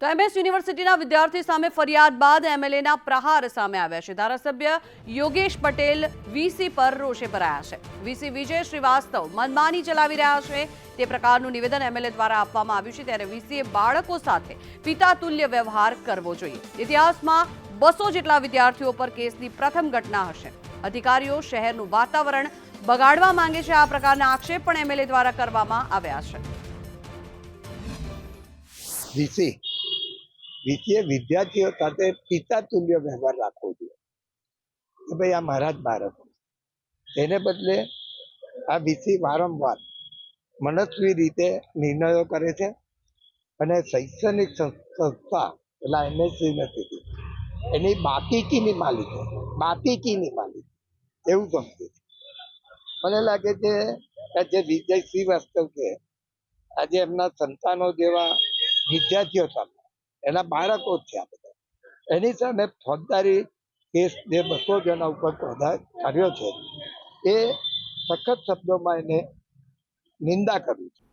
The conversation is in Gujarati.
તો એમએસ યુનિવર્સિટીના વિદ્યાર્થી સામે ફરિયાદ બાદ એમએલએના પ્રહાર સામે આવ્યા છે. ધારાસભ્ય યોગેશ પટેલ વીસી પર રોષે ભરાયા છે. વીસી વિજય શ્રીવાસ્તવ મનમાની ચલાવી રહ્યા છે. તે પ્રકારનું નિવેદન એમએલએ દ્વારા આપવામાં આવ્યું છે. ત્યારે વીસીએ બાળકો સાથે પિતા તુલ્ય વ્યવહાર કરવો જોઈએ. ઇતિહાસમાં બસો જેટલા વિદ્યાર્થીઓ પર કેસની પ્રથમ ઘટના હશે. અધિકારીઓ શહેરનું વાતાવરણ બગાડવા માંગે છે. આ પ્રકારના આક્ષેપ પણ એમએલએ દ્વારા કરવામાં આવ્યા છે. વીસીએ વિદ્યાર્થીઓ સાથે પિતા તુલ્ય વ્યવહાર રાખવો જોઈએ. કે ભાઈ આ મારા જ બાળક તેને બદલે આ વીસી વારંવાર મનસ્વી રીતે નિર્ણયો કરે છે અને શૈક્ષણિક સંસ્થા પેલા એમએસસી નથી એની બાકીકીની માલિક બાકીકીની માલિક એવું સમજે છે. મને લાગે છે કે જે વિજય શ્રીવાસ્તવ છે, આજે એમના સંતાનો જેવા વિદ્યાર્થીઓ સામે એના બાળકો જ છે આ બધા. એની સામે ફોજદારી કેસ જે બસો જણા ઉપર કર્યો છે, એ સખત શબ્દોમાં એને નિંદા કરવી છે.